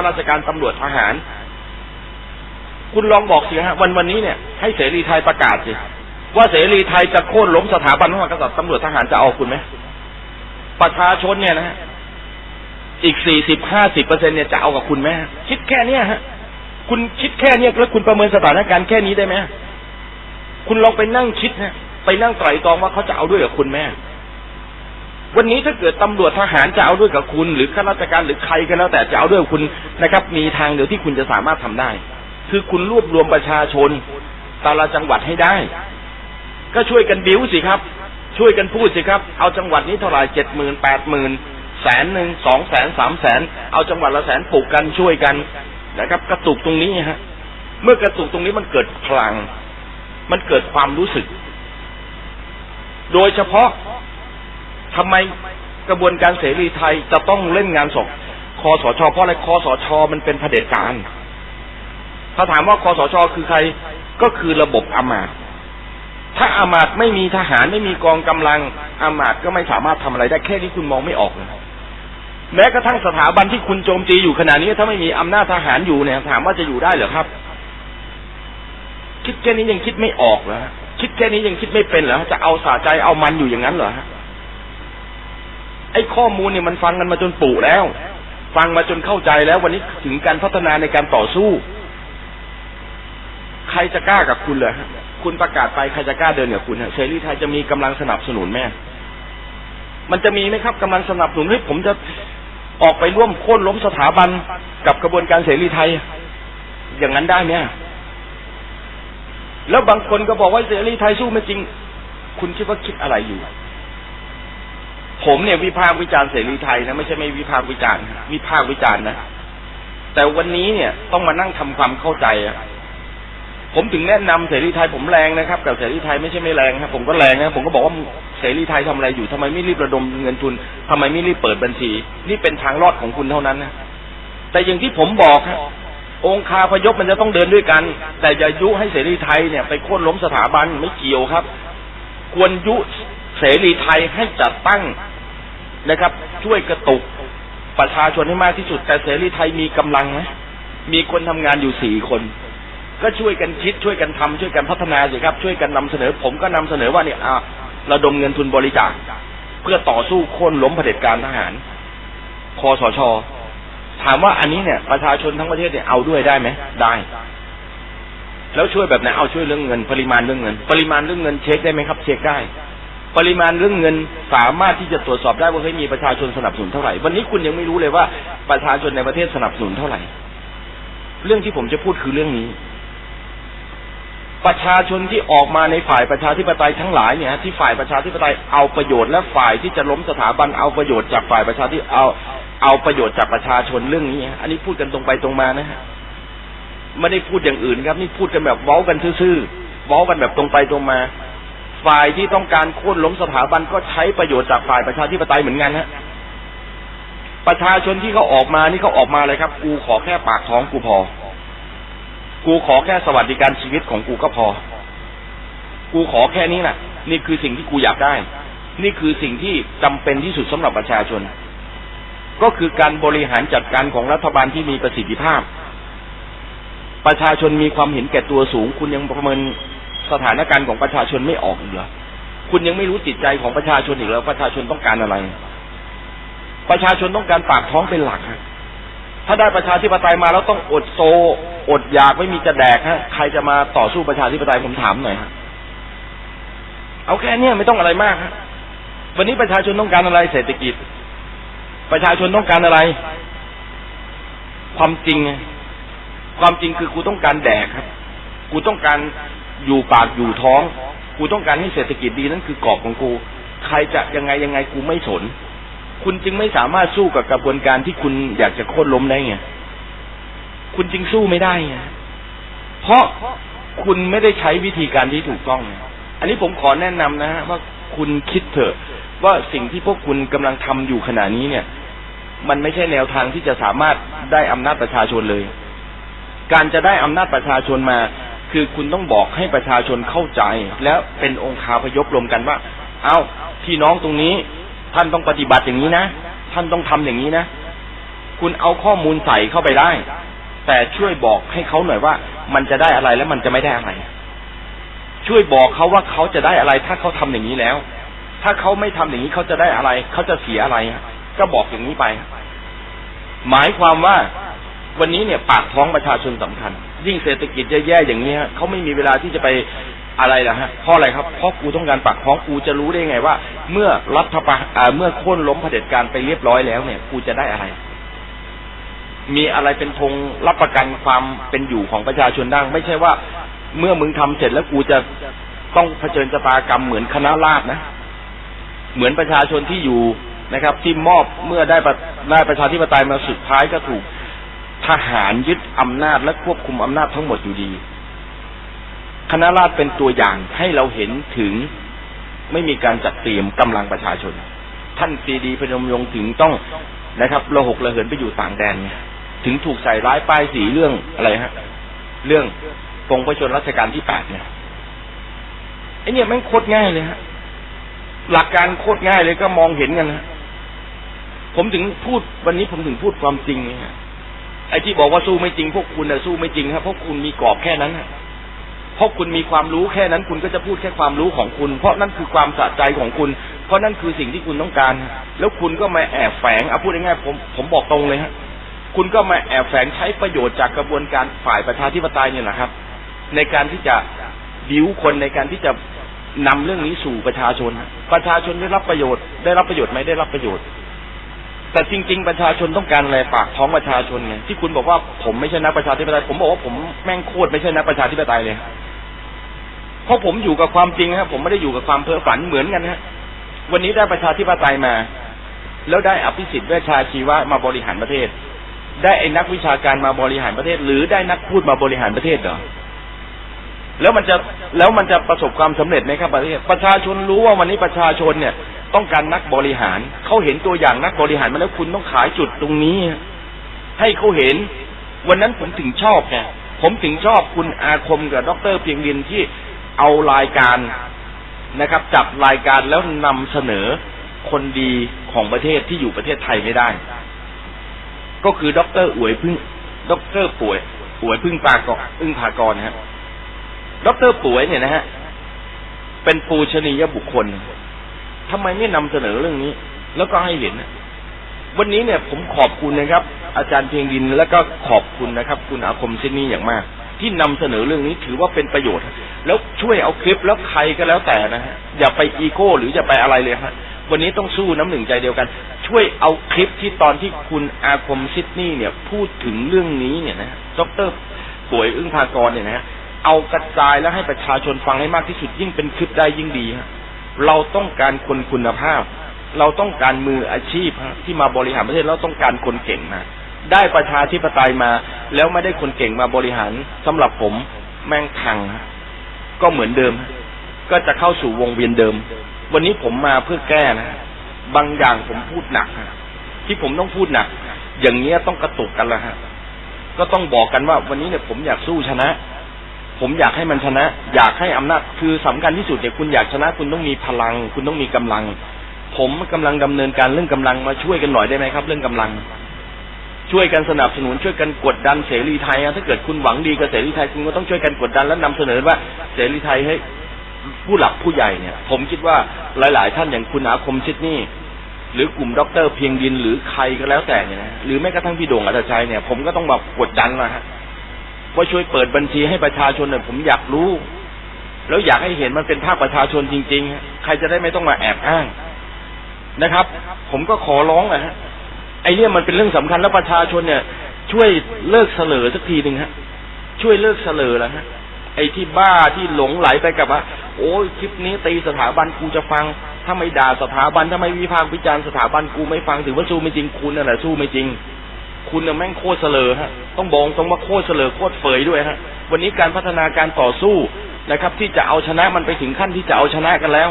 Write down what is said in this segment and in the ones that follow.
ข้าราชการตำรวจทหาร คุณลองบอกสิฮะวันวันนี้เนี่ยให้เสรีไทยประกาศสิว่าเสรีไทยจะโค่นล้มสถาบันพระมหากษัตริย์ตำรวจทหารจะเอาคุณไหมประชาชนเนี่ยนะฮะอีกสี่สิบห้าสิบเปอร์เซ็นเนี่ยจะเอากับคุณไหมคิดแค่เนี้ยฮะ คุณคิดแค่เนี้ยแล้วคุณประเมินสถานการณ์แค่นี้ได้ไหมคุณลองไปนั่งคิดนะไปนั่งไตร่ตรองว่าเขาจะเอาด้วยกับคุณแม่ วันนี้ถ้าเกิดตำรวจทหารจะเอาด้วยกับคุณ หรือข้าราชการหรือใครก็แล้วแต่จะเอาด้วยคุณนะครับ มีทางเดียวที่คุณจะสามารถทำได้ คือคุณรวบรวมประชาชนแต่ละจังหวัดให้ได้ ก็ช่วยกันบิ้วสิครับ ช่วยกันพูดสิครับ เอาจังหวัดนี้เท่าไหร่เจ็ดหมื่นแปดหมื่นแสนหนึ่งสองแสนสามแสนเอาจังหวัดละแสนปลูกกันช่วยกันนะครับ กระตุกตรงนี้ฮะ เมื่อกระตุกตรงนี้มันเกิดพลัง มันเกิดความรู้สึก โดยเฉพาะ ทำไมกระบวนการเสรีไทยจะต้องเล่นงานศพคอสชเพราะอะไรคอสชมันเป็นเผด็จการถ้าถามว่าคอสชคือใครก็คือระบบอามาตย์ถ้าอามาตย์ไม่มีทหารไม่มีกองกำลังอามาตย์ก็ไม่สามารถทำอะไรได้แค่นี้คุณมองไม่ออกแม้กระทั่งสถาบันที่คุณโจมตีอยู่ขณะนี้ถ้าไม่มีอำนาจทหารอยู่เนี่ยถามว่าจะอยู่ได้เหรอครับ คิดแค่นี้ยังคิดไม่ออกเหรอคิดแค่นี้ยังคิดไม่เป็นเหรอจะเอาสาใจเอามันอยู่อย่างนั้นเหรอ ไอ้ข้อมูลเนี่ยมันฟังกันมาจนปู่แล้ว ฟังมาจนเข้าใจแล้ว วันนี้ถึงการพัฒนาในการต่อสู้ ใครจะกล้ากับคุณเลยคุณประกาศไปใครจะกล้าเดินกับคุณฮะเสรีไทยจะมีกำลังสนับสนุนแม่มันจะมีไหมครับกำลังสนับสนุนให้ผมจะออกไปร่วมโค่นล้มสถาบันกับกระบวนการเสรีไทย อย่างนั้นได้ไหมแล้วบางคนก็บอกว่าเสรีไทยสู้ไม่จริง คุณคิดว่าคิดอะไรอยู่ ผมเนี่ยวิพากษ์วิจารณ์เสรีไทยนะไม่ใช่ไม่วิพากษ์วิจารณ์วิพากษ์วิจารณ์นะแต่วันนี้เนี่ยต้องมานั่งทำความเข้าใจอะผมถึงแนะนำเสรีไทยผมแรงนะครับแต่เสรีไทยไม่ใช่ไม่แรงครับผมก็แรงนะผมก็บอกว่าเสรีไทยทำอะไรอยู่ทำไมไม่รีบระดมเงินทุนทำไมไม่รีบเปิดบัญชี นี่เป็นทางรอดของคุณเท่านั้นนะแต่อย่างที่ผมบอกครับองค์คาพยพมันจะต้องเดินด้วยกัน แต่อย่ายุให้เสรีไทยเนี่ย ไปโค่นล้มสถาบันไม่เกี่ยวครับ ควรยุเสรีไทยให้จัดตั้ง นะครับ ช่วยกระตุกประชาชนให้มากที่สุด แต่เสรีไทยมีกำลังไหมมีคนทำงานอยู่สี่คน ก็ช่วยกันคิดช่วยกันทำช่วยกันพัฒนาสิครับ ช่วยกันนำเสนอ ผมก็นำเสนอว่าเนี่ยอ่าระดมเงินทุนบริจาคเพื่อต่อสู้โค่นล้มเผด็จการทหารคอสชถามว่าอันนี้เนี่ย ประชาชนทั้งประเทศเนี่ยเอาด้วยได้ไหมได้ แล้วช่วยแบบไหนเอาช่วยเรื่องเงิน ปริมาณเรื่องเงิน ปริมาณเรื่องเงินเช็คได้ไหมครับ เช็คได้ ปริมาณเรื่องเงินสามารถที่จะตรวจสอบได้ว่าเฮ้ยมีประชาชนสนับสนุนเท่าไหร่ วันนี้คุณยังไม่รู้เลยว่าประชาชนในประเทศสนับสนุนเท่าไหร่ เรื่องที่ผมจะพูดคือเรื่องนี้ ประชาชนที่ออกมาในฝ่ายประชาธิปไตยทั้งหลายเนี่ยที่ฝ่ายประชาธิปไตยเอาประโยชน์และฝ่ายที่จะล้มสถาบันเอาประโยชน์จากฝ่ายประชาธิเอาเอาประโยชน์จากประชาชนเรื่องนี้ อันนี้พูดกันตรงไปตรงมานะฮะไม่ได้พูดอย่างอื่นครับ นี่พูดกันแบบเว้ากันซื่อๆเว้ากันแบบตรงไปตรงมา ฝ่ายที่ต้องการโค่นล้มสถาบันก็ใช้ประโยชน์จากฝ่ายประชาธิปไตยเหมือนกันฮะประชาชนที่เขาออกมานี่เขาออกมาเลยครับ กูขอแค่ปากท้องกูพอ กูขอแค่สวัสดิการชีวิตของกูก็พอ กูขอแค่นี้แหละนี่คือสิ่งที่กูอยากได้ นี่คือสิ่งที่จำเป็นที่สุดสำหรับประชาชน ก็คือการบริหารจัดการของรัฐบาลที่มีประสิทธิภาพ ประชาชนมีความเห็นแก่ตัวสูง คุณยังประเมิน สถานการณ์ของประชาชนไม่ออกเหรอคุณยังไม่รู้จิตใจของประชาชนอีกแล้วประชาชนต้องการอะไร ประชาชนต้องการปากท้องเป็นหลักฮะถ้าได้ประชาธิปไตยมาแล้วต้องอดโซ อดอยากไม่มีจะแดกฮะใครจะมาต่อสู้ประชาธิปไตยผมถามหน่อยฮะเอาแค่เนี้ยไม่ต้องอะไรมากฮะวันนี้ประชาชนต้องการอะไรเศรษฐกิจ ประชาชนต้องการอะไร ความจริง ความจริงคือกูต้องการแดกครับ กูต้องการ อยู่ปากอยู่ท้อง กูต้องการให้เศรษฐกิจดีนั่นคือกรอบของกู ใครจะยังไงยังไงกูไม่สน คุณจึงไม่สามารถสู้กับกระบวนการที่คุณอยากจะโค่นล้มได้ไง คุณจึงสู้ไม่ได้ไง เพราะคุณไม่ได้ใช้วิธีการที่ถูกต้อง อันนี้ผมขอแนะนำนะฮะว่าคุณคิดเถอะ ว่าสิ่งที่พวกคุณกำลังทำอยู่ขณะนี้เนี่ย มันไม่ใช่แนวทางที่จะสามารถได้อำนาจประชาชนเลย การจะได้อำนาจประชาชนมา คือคุณต้องบอกให้ประชาชนเข้าใจ แล้วเป็นองค์คาพยพรวมกันว่า เอา้าพี่น้องตรงนี้ ท่านต้องปฏิบัติอย่างนี้นะ ท่านต้องทำอย่างนี้นะ คุณเอาข้อมูลใส่เข้าไปได้ แต่ช่วยบอกให้เขาหน่อยว่า มันจะได้อะไรและมันจะไม่ได้อะไร ช่วยบอกเขาว่าเขาจะได้อะไร ถ้าเขาทำอย่างนี้แล้ว ถ้าเขาไม่ทำอย่างนี้เขาจะได้อะไร เขาจะเสียอะไร ก็บอกอย่างนี้ไป หมายความว่า วันนี้เนี่ยปากท้องประชาชนสำคัญ ยิ่งเศรษฐกิจแย่ๆอย่างนี้ฮะเขาไม่มีเวลาที่จะไปอะไรล่ะฮะเพราะอะไรครับเพราะกูต้องการปากท้องกูจะรู้ได้ไงว่า เมื่อรัฐประเมื่อโค่นล้มเผด็จการไปเรียบร้อยแล้วเนี่ยกูจะได้อะไร มีอะไรเป็นธงรับประกันความเป็นอยู่ของประชาชนได้ไม่ใช่ว่า เมื่อมึงทำเสร็จแล้วกูจะต้องเผชิญชะตากรรมเหมือนคณะราษฎรนะ เหมือนประชาชนที่อยู่นะครับ ที่มอบเมื่อได้ได้ประชาธิปไตยมาสุดท้ายก็ถูก ทหารยึดอำนาจและควบคุมอำนาจทั้งหมดอยู่ดี คณะราษฎรเป็นตัวอย่างให้เราเห็นถึงไม่มีการจัดเตรียมกำลังประชาชน ท่านซีดีพนมยงถึงต้องนะครับระหกระเหินไปอยู่ต่างแดนเนี่ยถึงถูกใส่ร้ายป้ายสีเรื่องอะไรฮะ เรื่องปงพระชนรัชกาลที่แปดเนี่ยไอเนี่ยแม่งโคตรง่ายเลยฮะ หลักการโคตรง่ายเลยก็มองเห็นกันนะผมถึงพูดวันนี้ผมถึงพูดความจริงเนี่ย ไอ้ที่บอกว่าสู้ไม่จริง พวกคุณน่ะสู้ไม่จริงครับเพราะคุณมีกรอบแค่นั้นฮะเพราะคุณมีความรู้แค่นั้น คุณก็จะพูดแค่ความรู้ของคุณ เพราะนั่นคือความสะใจของคุณ เพราะนั่นคือสิ่งที่คุณต้องการ แล้วคุณก็มาแอบแฝงเอาพูดง่ายๆผมผมบอกตรงเลยฮะคุณก็มาแอบแฝงใช้ประโยชน์จากกระบวนการฝ่ายประชาธิปไตยเนี่ยนะครับ ในการที่จะบิ้วคนในการที่จะนำเรื่องนี้สู่ประชาชน ประชาชนได้รับประโยชน์ ได้รับประโยชน์ไหมได้รับประโยชน์ แต่จริง ๆ ประชาชนต้องการอะไรปากท้องประชาชนไงที่คุณบอกว่าผมไม่ใช่นักประชาธิปไตยผมบอกว่าผมแม่งโคตรไม่ใช่นักประชาธิปไตยเลยเพราะผมอยู่กับความจริงครับผมไม่ได้อยู่กับความเพ้อฝันเหมือนกันฮะวันนี้ได้ประชาธิปไตยมา แล้วได้อภิสิทธิ์เวชชาชีวะมาบริหารประเทศ ได้ไอ้นักวิชาการมาบริหารประเทศ หรือได้นักพูดมาบริหารประเทศเหรอแล้วมันจะแล้วมันจะประสบความสำเร็จไหมครับประเทศประชาชนรู้ว่าวันนี้ประชาชนเนี่ย ต้องการนักบริหารเขาเห็นตัวอย่างนักบริหารมาแล้วคุณต้องขายจุดตรงนี้ ให้เขาเห็น วันนั้นผมถึงชอบไงผมถึงชอบคุณอาคมกับดรเพียงดินที่เอารายการนะครับ จับรายการแล้วนำเสนอคนดีของประเทศที่อยู่ประเทศไทยไม่ได้ ก็คือดรอวยพึ่งดรป่วยป่วยพึ่งปากอกอึ้งภากรนะครับดรป่วยเนี่ยนะฮะเป็นปูชนียบุคคล ทำไมไม่นำเสนอเรื่องนี้ แล้วก็ให้เห็นวันนี้เนี่ยผมขอบคุณนะครับ อาจารย์เพียงดินแล้วก็ขอบคุณนะครับ คุณอาคมเช่นนี้อย่างมาก ที่นำเสนอเรื่องนี้ถือว่าเป็นประโยชน์ แล้วช่วยเอาคลิปแล้วใครก็แล้วแต่นะฮะอย่าไปอีโก้ หรือจะไปอะไรเลยฮะวันนี้ต้องสู้น้ำหนึ่งใจเดียวกัน ช่วยเอาคลิปที่ตอนที่คุณอาคมซิดนีย์เนี่ย พูดถึงเรื่องนี้เนี่ยนะดรป่วยอึ้งภากรเนี่ยนะฮะเอากระจายแล้วให้ประชาชนฟังให้มากที่สุดยิ่งเป็นคลิปได้ยิ่งดีฮะ เราต้องการคนคุณภาพ เราต้องการมืออาชีพที่มาบริหารประเทศเราต้องการคนเก่งนะได้ประชาธิปไตยมา แล้วไม่ได้คนเก่งมาบริหารสำหรับผมแม่งพังก็เหมือนเดิม ก็จะเข้าสู่วงเวียนเดิม วันนี้ผมมาเพื่อแก้นะบางอย่างผมพูดหนักที่ผมต้องพูดหนัก อย่างเงี้ยต้องกระตุกกันละฮะก็ต้องบอกกันว่า วันนี้เนี่ยผมอยากสู้ชนะ ผมอยากให้มันชนะ อยากให้อำนาจคือสำคัญที่สุดเนี่ยคุณอยากชนะ คุณต้องมีพลัง คุณต้องมีกำลัง ผมกำลังดำเนินการเรื่องกำลังมาช่วยกันหน่อยได้ไหมครับ เรื่องกำลัง ช่วยกันสนับสนุนช่วยกันกดดันเสรีไทยถ้าเกิดคุณหวังดีกับเสรีไทยคุณก็ต้องช่วยกันกดดันและนำเสนอว่าเสรีไทยให้ผู้หลักผู้ใหญ่เนี่ย ผมคิดว่าหลาย ๆ ท่านอย่างคุณอาคมชิดนี่หรือกลุ่มด็อกเตอร์เพียงดินหรือใครก็แล้วแต่เนี่ยนะหรือแม้กระทั่งพี่โด่งอัตชัยเนี่ยผมก็ต้องแบบกดดันนะฮะ ว่าช่วยเปิดบัญชีให้ประชาชนหน่อยผมอยากรู้ แล้วอยากให้เห็นมันเป็นภาคประชาชนจริง ๆ ใครจะได้ไม่ต้องมาแอบอ้างนะครับ ผมก็ขอร้องนะฮะไอ้นี่มันเป็นเรื่องสำคัญแล้วประชาชนเนี่ย ช่วยเลิกเสลอสักทีหนึ่งฮะ ช่วยเลิกเสลอแล้วฮะไอ้ที่บ้าที่หลงไหลไปกับว่าโอ้ยคลิปนี้ตีสถาบันกูจะฟัง ถ้าไม่ด่าสถาบันถ้าไม่วิพากษ์วิจารณ์สถาบันกูไม่ฟังถือว่าสู้ไม่จริงคุณนั่นแหละสู้ไม่จริง คุณเนี่ยแม่งโคตรเสลอฮะ ต้องบอกตรงว่าโคตรเสลอโคตรเฟยด้วยฮะ วันนี้การพัฒนาการต่อสู้นะครับ ที่จะเอาชนะมันไปถึงขั้นที่จะเอาชนะกันแล้ว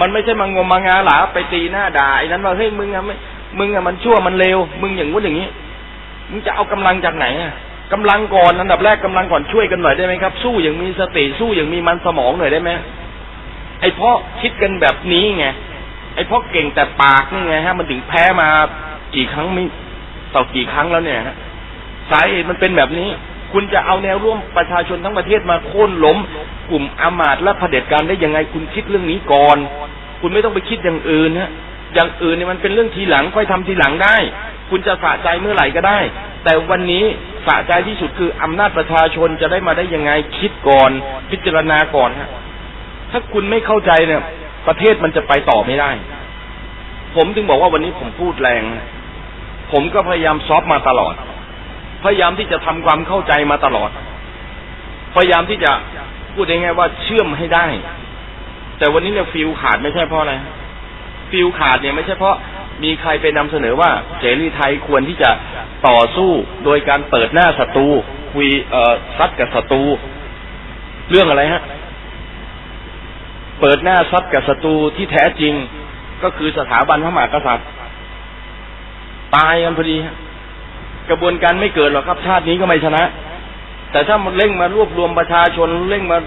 มันไม่ใช่มางมมางาหลาไปตีหน้าด่าไอ้นั้นว่าเฮ้ยมึงอะไม่มึงอะมันชั่วมันเลวมึงอย่างงู้นอย่างนี้ มึงจะเอากำลังจากไหนอะกำลังก่อนอันดับแรกกำลังก่อนช่วยกันหน่อยได้ไหมครับ สู้อย่างมีสติสู้อย่างมีมันสมองหน่อยได้ไหมไอ้เพราะคิดกันแบบนี้ไงไอ้เพราะเก่งแต่ปากนี่ไงฮะ มันถึงแพ้มากี่ครั้งไม่ ต่อกี่ครั้งแล้วเนี่ยฮะสาเหตุมันเป็นแบบนี้ คุณจะเอาแนวร่วมประชาชนทั้งประเทศมาโค่นล้ม กลุ่มอามาตย์และเผด็จการได้ยังไงคุณคิดเรื่องนี้ก่อน คุณไม่ต้องไปคิดอย่างอื่นฮะอย่างอื่นเนี่ยมันเป็นเรื่องทีหลังค่อยทำทีหลังได้ คุณจะสะใจเมื่อไหร่ก็ได้ แต่วันนี้สะใจที่สุดคืออำนาจประชาชนจะได้มาได้ยังไงคิดก่อน พิจารณาก่อนฮะถ้าคุณไม่เข้าใจเนี่ย ประเทศมันจะไปต่อไม่ได้ ผมถึงบอกว่าวันนี้ผมพูดแรง ผมก็พยายามซอฟมาตลอด พยายามที่จะทำความเข้าใจมาตลอด พยายามที่จะพูดง่ายๆว่าเชื่อมให้ได้ แต่วันนี้เนี่ยฟิลขาดไม่ใช่เพราะอะไรฟิลขาดเนี่ยไม่ใช่เพราะมีใครไปนำเสนอว่าเสรีไทยควรที่จะต่อสู้โดยการเปิดหน้าศัตรูคุยเอ่อซัดกับศัตรูเรื่องอะไรฮะ เปิดหน้าซัดกับศัตรูที่แท้จริง ก็คือสถาบันพระมหากษัตริย์ ตายกันพอดีฮะกระบวนการไม่เกิดหรอกครับ ชาตินี้ก็ไม่ชนะ แต่ถ้ามันเร่งมารวบรวมประชาชนเร่งมา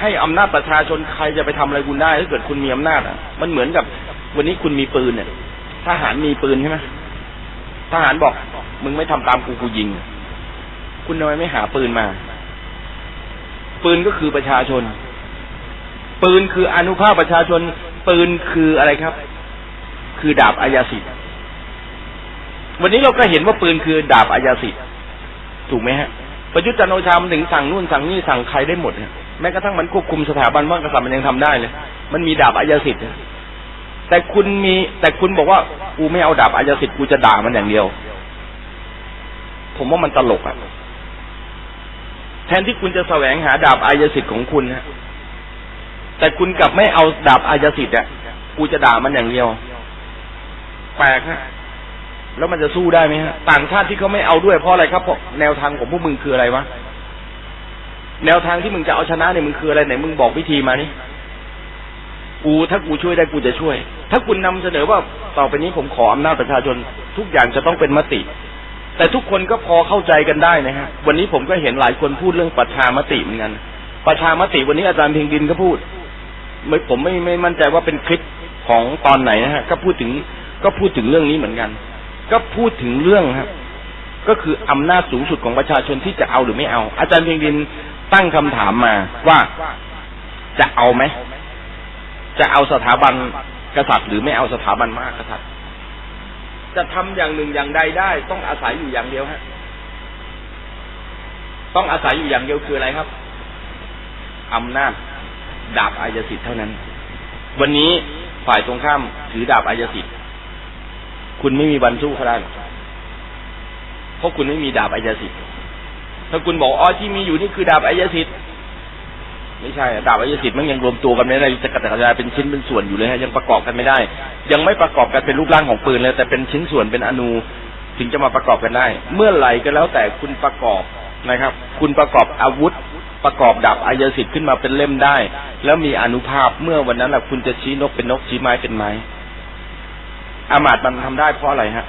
ให้อำนาจประชาชนใครจะไปทำอะไรคุณได้ถ้าเกิดคุณมีอำนาจอะ มันเหมือนกับ วันนี้คุณมีปืนเนี่ยทหารมีปืนใช่ไหมทหารบอก มึงไม่ทำตามกูกูยิง คุณทำไมไม่หาปืนมา ปืนก็คือประชาชน ปืนคืออนุภาพประชาชน ปืนคืออะไรครับ คือดาบอายาสิทธิ์ วันนี้เราก็เห็นว่าปืนคือดาบอายาสิทธิ์ถูกไหมฮะ ประยุทธ์จันโอชามันถึงสั่งนู่นสั่งนี่สั่งใครได้หมดเนี่ยแม้กระทั่งมันควบคุมสถาบันพระมหากษัตริย์มันยังทำได้เลย มันมีดาบอายาสิทธิ์แต่คุณมีแต่คุณบอกว่ากูไม่เอาดาบอายาสิทธิ์กูจะด่ามันอย่างเดียว ผมว่ามันตลกอะแทนที่คุณจะแสวงหาดาบอายาสิทธิ์ของคุณนะแต่คุณกลับไม่เอาดาบอายาสิทธิ์อะกูจะด่ามันอย่างเดียว แปลกฮะ แล้วมันจะสู้ได้ไหมฮะต่างชาติที่เขาไม่เอาด้วยเพราะอะไรครับเพราะแนวทางของพวกมึงคืออะไรวะแนวทางที่มึงจะเอาชนะเนี่ยมึงคืออะไรไหนมึงบอกวิธีมานี่กูถ้ากูช่วยได้กูจะช่วย ถ้าคุณนำเสนอว่าต่อไปนี้ผมขออำนาจประชาชน ทุกอย่างจะต้องเป็นมติ แต่ทุกคนก็พอเข้าใจกันได้นะฮะวันนี้ผมก็เห็นหลายคนพูดเรื่องประชามติเหมือนกันประชามติวันนี้อาจารย์เพียงดินก็พูดไม่ผมไม่ไม่มั่นใจว่าเป็นคลิปของตอนไหนนะฮะก็พูดถึงก็พูดถึงเรื่องนี้เหมือนกัน ก็พูดถึงเรื่องครับ ก็คืออำนาจสูงสุดของประชาชนที่จะเอาหรือไม่เอา อาจารย์เพียงดินตั้งคำถามมาว่าจะเอาไหม จะเอาสถาบันกษัตริย์ หรือไม่เอาสถาบันมหากษัตริย์ จะทำอย่างหนึ่งอย่างใดได้ ต้องอาศัยอยู่อย่างเดียวฮะต้องอาศัยอยู่อย่างเดียวคืออะไรครับอำนาจดาบอายสิทธิ์เท่านั้น วันนี้ฝ่ายตรงข้ามถือดาบอายสิทธิ์ คุณไม่มีวันสู้เขาได้เพราะคุณไม่มีดาบอายสิทธิ์ถ้าคุณบอกอ๋อที่มีอยู่นี่คือดาบอายสิทธิ์ไม่ใช่ดาบอายสิทธิ์มันยังรวมตัวกันไม่ได้จะกระจายเป็นชิ้นเป็นส่วนอยู่เลยฮะยังประกอบกันไม่ได้ ยังไม่ประกอบกันเป็นรูปร่างของปืนเลย แต่เป็นชิ้นส่วนเป็นอนูถึงจะมาประกอบกันได้ เมื่อไหร่ก็แล้วแต่คุณประกอบนะครับ คุณประกอบอาวุธ ประกอบดาบอายสิทธิ์ขึ้นมาเป็นเล่มได้ แล้วมีอนุภาพเมื่อวันนั้นแหละคุณจะชี้นกเป็นนกชี้ไม้เป็นไม้ อามาตมันทำได้เพราะอะไรฮะ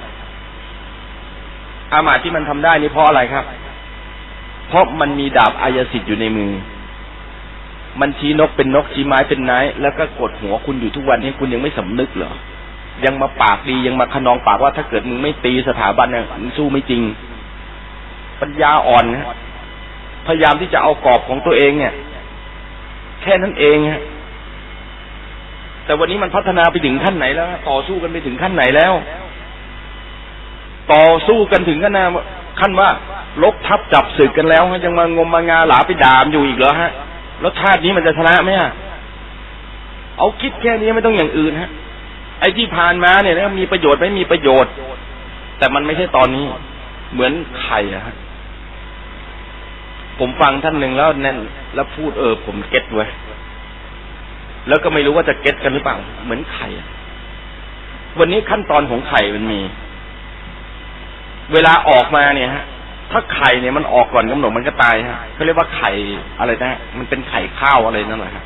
อามาตที่มันทำได้นี่เพราะอะไรครับ เพราะมันมีดาบอายสิทธิ์อยู่ในมือ มันชี้นกเป็นนกชี้ไม้เป็นไม้แล้วก็กดหัวคุณอยู่ทุกวันนี้คุณยังไม่สำนึกเหรอยังมาปากดียังมาขนองปากว่าถ้าเกิดมึงไม่ตีสถาบันเนี่ยมึงสู้ไม่จริง ปัญญาอ่อนนะพยายามที่จะเอากรอบของตัวเองเนี่ย แค่นั้นเองฮะ แต่วันนี้มันพัฒนาไปถึงขั้นไหนแล้ว ต่อสู้กันไปถึงขั้นไหนแล้ว ต่อสู้กันถึงขั้นนะขั้นว่าลบทับจับศึกกันแล้วฮะยังมางมมางาหลาไปด่ามอยู่อีกเหรอฮะแล้วชาตินี้มันจะชนะไหมฮะเอาคิดแค่นี้ไม่ต้องอย่างอื่นฮะ ไอ้ที่ผ่านมาเนี่ยนะมีประโยชน์ไม่มีประโยชน์ แต่มันไม่ใช่ตอนนี้ เหมือนไข่อะฮะผมฟังท่านหนึ่งแล้วแน่นแล้วพูดเออผมเก็ตไว้ แล้วก็ไม่รู้ว่าจะเก็ตกันหรือเปล่า เหมือนไข่อะวันนี้ขั้นตอนของไข่มันมี เวลาออกมาเนี่ยฮะ ถ้าไข่เนี่ยมันออกก่อนกำหนดมันก็ตายฮะเขาเรียกว่าไข่อะไรนะ มันเป็นไข่ข้าวอะไรนั่นแหละครับ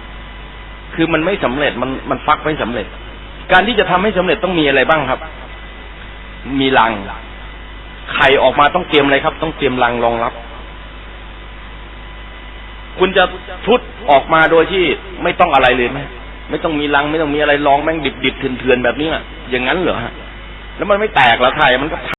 คือมันไม่สำเร็จมันมันฟักไม่สำเร็จ การที่จะทำให้สำเร็จต้องมีอะไรบ้างครับ มีรัง ไข่ออกมาต้องเตรียมอะไรครับ ต้องเตรียมรังรองรับ คุณจะพุดออกมาโดยที่ไม่ต้องอะไรเลยไหมไม่ต้องมีรังไม่ต้องมีอะไรรองแม่งดิบๆเถื่อนๆแบบนี้อะอย่างนั้นเหรอฮะแล้วมันไม่แตกเหรอไทยมันก็